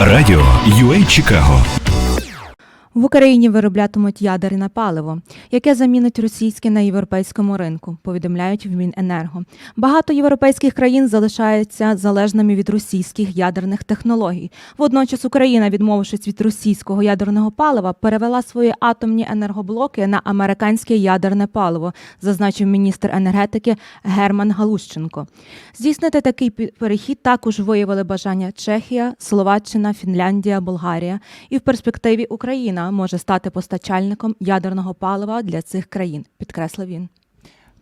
Радіо UA Чикаго В Україні вироблятимуть ядерне паливо, яке замінить російське на європейському ринку, повідомляють в Міненерго. Багато європейських країн залишаються залежними від російських ядерних технологій. Водночас Україна, відмовившись від російського ядерного палива, перевела свої атомні енергоблоки на американське ядерне паливо, зазначив міністр енергетики Герман Галущенко. Здійснити такий перехід також виявили бажання Чехія, Словаччина, Фінляндія, Болгарія і в перспективі Україна може стати постачальником ядерного палива для цих країн, підкреслив він.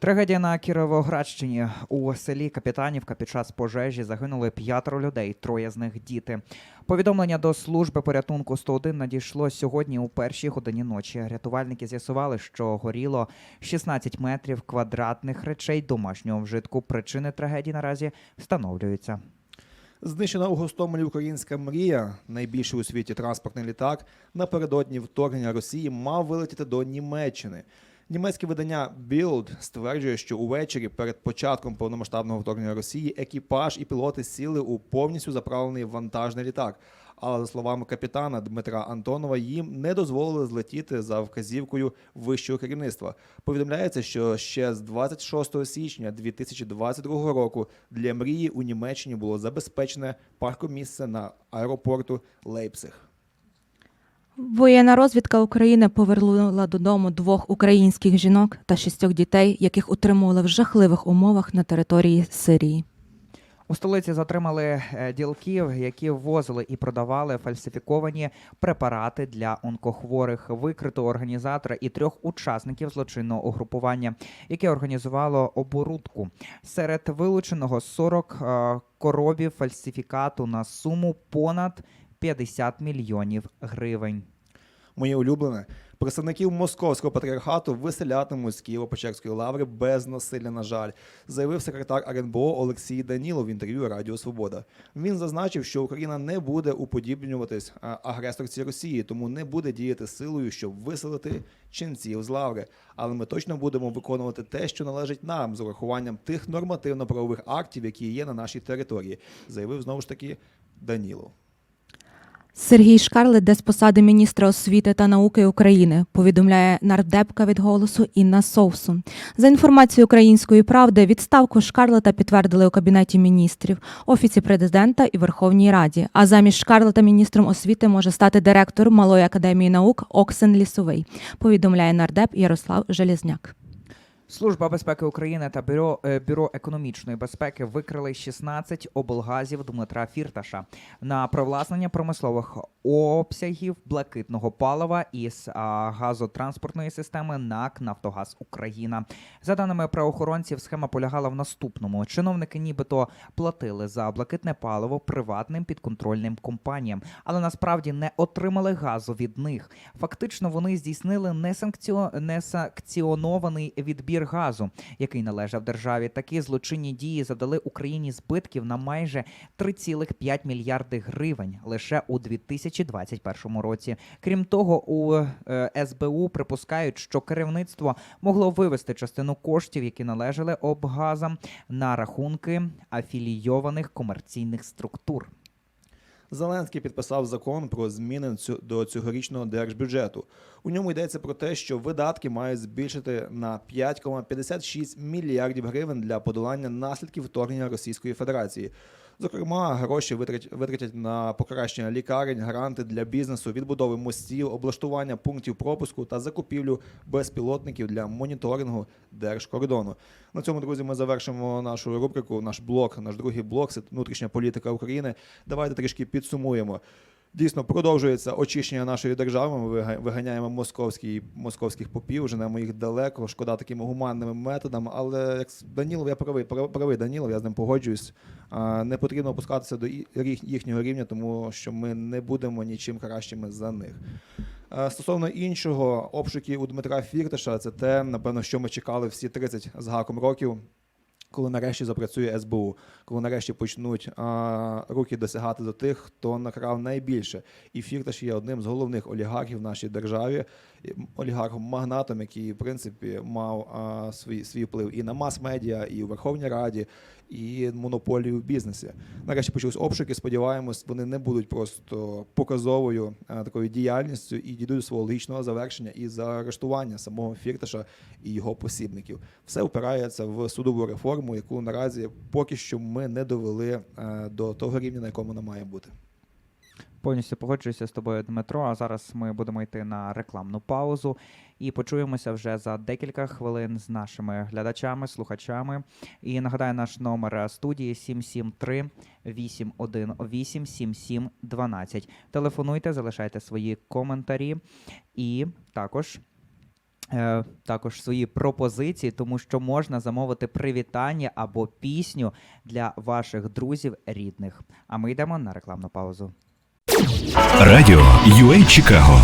Трагедія на Кіровоградщині у селі Капітанівка під час пожежі загинули п'ятеро людей, троє з них діти. Повідомлення до служби порятунку 101 надійшло сьогодні у першій годині ночі. Рятувальники з'ясували, що горіло 16 метрів квадратних речей домашнього вжитку. Причини трагедії наразі встановлюються. Знищена у Гостомелі українська мрія, найбільший у світі транспортний літак, напередодні вторгнення Росії мав вилетіти до Німеччини. Німецьке видання Bild стверджує, що увечері перед початком повномасштабного вторгнення Росії екіпаж і пілоти сіли у повністю заправлений вантажний літак. Але за словами капітана Дмитра Антонова, їм не дозволили злетіти за вказівкою вищого керівництва. Повідомляється, що ще з 26 січня 2022 року для мрії у Німеччині було забезпечене паркомісце на аеропорту Лейпциг. Воєнна розвідка України повернула додому двох українських жінок та шістьох дітей, яких утримували в жахливих умовах на території Сирії. У столиці затримали е, ділків, які ввозили і продавали фальсифіковані препарати для онкохворих. Викрито організатора і трьох учасників злочинного угрупування, яке організувало оборудку. Серед вилученого 40 е, коробів фальсифікату на суму понад 50 мільйонів гривень. Моє улюблене. Представників московського патріархату виселятимуть з Києво-Печерської лаври без насилля, на жаль, заявив секретар РНБО Олексій Данілов в інтерв'ю Радіо Свобода. Він зазначив, що Україна не буде уподібнюватись агресорці Росії, тому не буде діяти силою, щоб виселити ченців з лаври. Але ми точно будемо виконувати те, що належить нам, з урахуванням тих нормативно-правових актів, які є на нашій території, заявив знову ж таки Данілов. Сергій Шкарлет, де з посади міністра освіти та науки України, повідомляє нардепка від голосу Інна Совсу. За інформацією української правди, відставку Шкарлета підтвердили у кабінеті міністрів, офісі президента і Верховній Раді. А замість Шкарлета міністром освіти може стати директор Малої академії наук Оксен Лісовий. Повідомляє нардеп Ярослав Железняк. Служба безпеки України та бюро, е, бюро економічної безпеки викрили 16 облгазів Дмитра Фірташа на привласнення промислових обсягів блакитного палива із газотранспортної системи НАК Нафтогаз Україна. За даними правоохоронців, схема полягала в наступному: чиновники, нібито платили за блакитне паливо приватним підконтрольним компаніям, але насправді не отримали газу від них. Фактично, вони здійснили несанкціо... несанкціонований відбір газу, який належав державі. Такі злочинні дії завдали Україні збитків на майже 3,5 мільярди гривень лише у 2021 році. Крім того, у е, СБУ припускають, що керівництво могло вивести частину коштів, які належали обгазам, на рахунки афілійованих комерційних структур. Зеленський підписав закон про зміни до цьогорічного держбюджету. У ньому йдеться про те, що видатки мають збільшити на 5,56 мільярдів гривень для подолання наслідків вторгнення Російської Федерації. Зокрема, гроші витратять на покращення лікарень, гранти для бізнесу, відбудови мостів, облаштування пунктів пропуску та закупівлю безпілотників для моніторингу держкордону. На цьому, друзі, ми завершимо нашу рубрику, наш блок, наш другий блок це внутрішня політика України. Давайте трішки підсумуємо. Дійсно, продовжується очищення нашої держави. Ми вига- виганяємо московський, московських попів, женемо їх далеко. Шкода такими гуманними методами. Але як Данілов, я правий, прав- правий Данілов, я з ним погоджуюсь. Не потрібно опускатися до їхнього рівня, тому що ми не будемо нічим кращими за них. Стосовно іншого обшуків у Дмитра Фірташа, це те, напевно, що ми чекали всі 30 з гаком років. Коли нарешті запрацює СБУ, коли нарешті почнуть а, руки досягати до тих, хто накрав найбільше. І Фірташ є одним з головних олігархів в нашій державі, олігархом-магнатом, який, в принципі, мав а, свій, свій вплив і на мас-медіа, і у Верховній Раді, і монополію в бізнесі. Нарешті почались обшуки. Сподіваємось, вони не будуть просто показовою е, такою діяльністю і дійдуть до свого логічного завершення і заарештування самого Фірташа і його посібників. Все впирається в судову реформу, яку наразі поки що ми не довели е, до того рівня, на якому вона має бути. Повністю погоджуюся з тобою, Дмитро. А зараз ми будемо йти на рекламну паузу і почуємося вже за декілька хвилин з нашими глядачами, слухачами. І нагадаю, наш номер студії 773 818 7712. Телефонуйте, залишайте свої коментарі і також. Е, також свої пропозиції, тому що можна замовити привітання або пісню для ваших друзів рідних. А ми йдемо на рекламну паузу. Радіо UA Чикаго